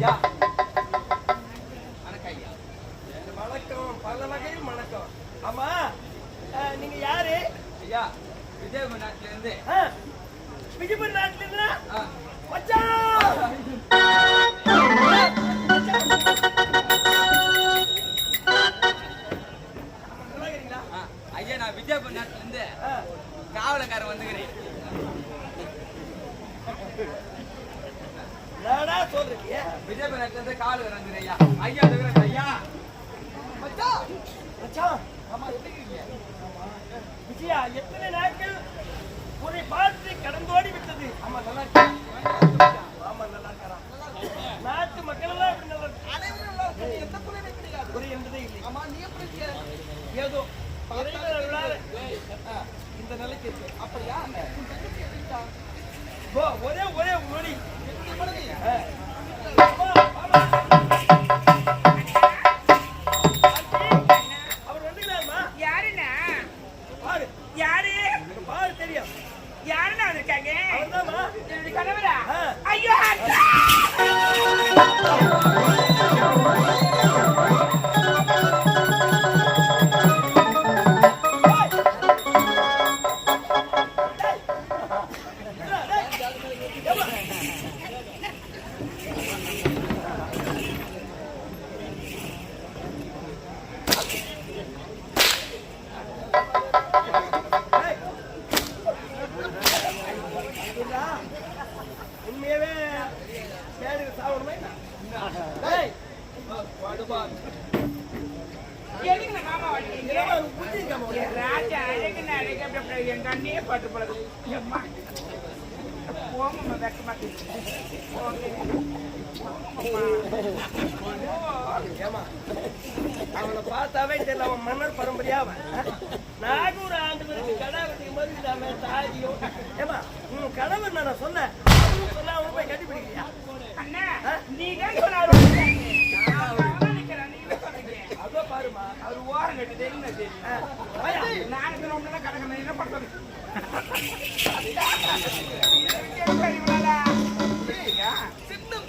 Yeah. காவலக்காரன் வந்துக்கிறேன் ஐயா ஐயா ஐயா மச்சான் மச்சான் ஆமா எப்படி இருக்கீங்க விஜயா எத்தனை நாட்கள் உன்னை பார்த்து கடந்தோடி விட்டது ஆமா நல்லா ஆமா நல்லா இருக்கிறான் நாட்டு மக்கள் எல்லாம் இப்படி நல்லா இருக்கு. அனைவரும் நல்லா இருக்காங்க. எந்த குறையுமே கிடையாது. குறை என்பதே இல்லை ஆமா, நீ எப்படி இருக்க? ஏதோ இந்த நிலைக்கு இருக்கு அப்படியா? இருக்கா? ஒரே அப்படி என் கண்ணே பட்டு போடுது. எம்மா. போங்கம்மா அவனை பார்த்தாவே தெரியல அவன் மன்னர் பரம்பரையா அவன். நாகூர் ஆண்டு கடை வெட்டி மாதிரி இல்லாம தாதியோ ஏமா உன் கணவர் நான் சொன்னேன். சொன்னா அவனை போய் கட்டி பிடிக்கிறியா அண்ணா நீ தான் சொன்னாரு அதோ பாருமா அவர் ஓரம் கட்டு தெரியும் தெரியும்? ஆ, வாயா. நானுக்கு ரொம்ப கடற்கரை என்ன பண்றது சின்னம்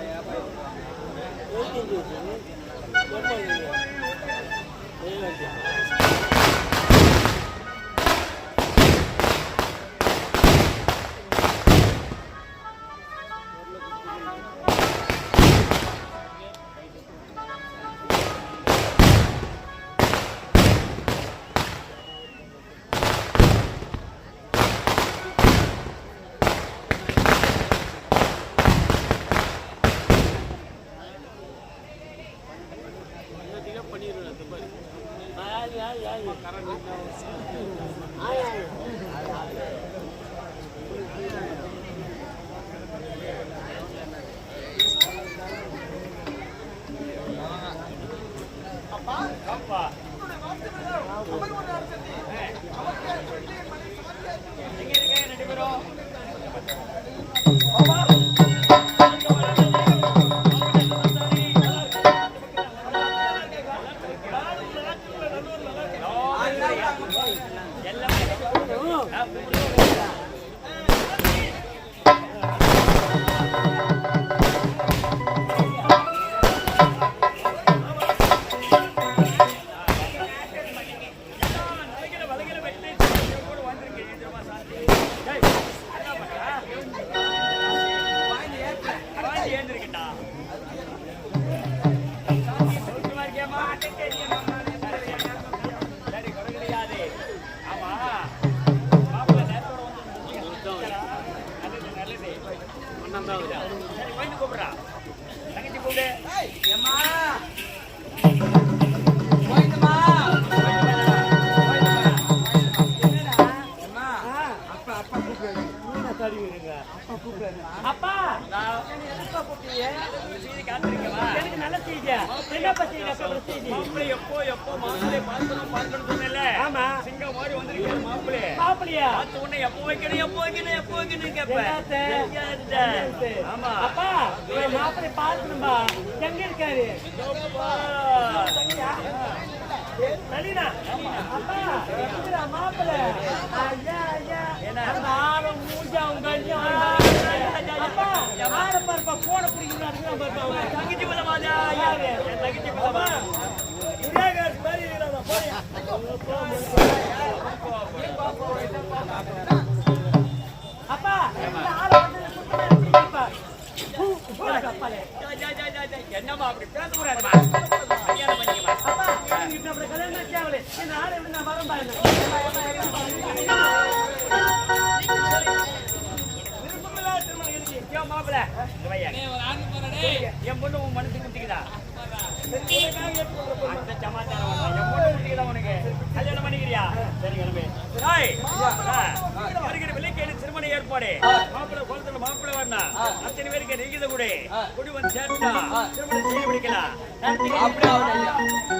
Ya, baik. Oh, ini dia jenis. சரி, கூப்பிடுறா. தங்கச்சி கூப்பிடு. ஏம்மா? போயிட்டுமா? ஏம்மா? அப்பா அப்பா கூப்பிடுறாரு அப்பா நான் செய்தி காத்திருக்கவா? எனக்கு நல்ல செய்தி என்னப்பா செய்தி அப்பா செய்தி மாப்பிள்ளை எப்போ எப்போ மாப்பிள்ளை பார்க்கணும் பார்க்கணும்? ஆமா. மாப்பிள்ளை. பார்த்த எப்போ வைக்கணும், எப்போ வைக்கணும், எப்போ. ஆமா. அப்பா என் மாப்பிளை பார்க்கணும்பா எங்க இருக்காரு. நளினா அப்பா ஐயா ஐயா என்ன? மூஞ்சா உங்க கண்ணியம் அப்பா ஆளை பாருப்பா போன பிடிக்கிறாரு பாருப்பா அவங்க தங்கச்சி பிள்ளை மாதிரியா? யாரு? என் தங்கச்சி பிள்ளை அப்பா மாதிரி. உதயகாஷ் மாதிரி இருக்கிறாங்க போய் அப்பா இந்த ஆளை வந்து சுத்தமா பிடிக்கப்பா அப்பாலே ஜா, ஜா, ஜா, ஜா, ஜா. என்னம்மா அப்படி பேசக்கூடாதும்மா. கல்யாணம் என் பொண்ணு உன் மனசுக்கு முட்டிக்குதா? அந்த சமாச்சாரம் என் பொண்ணு உனக்கு? கல்யாணம் பண்ணிக்கிறியா? சரி, கிளம்பு. வருகிற திருமண ஏற்பாடு மாப்பிள்ளை குளத்துல மாப்பிள்ளை அத்தனை பேருக்கு நீங்க கூட குடி வந்து சேர்த்தா திருமணம் செய்ய முடிக்கலாம் அப்படியே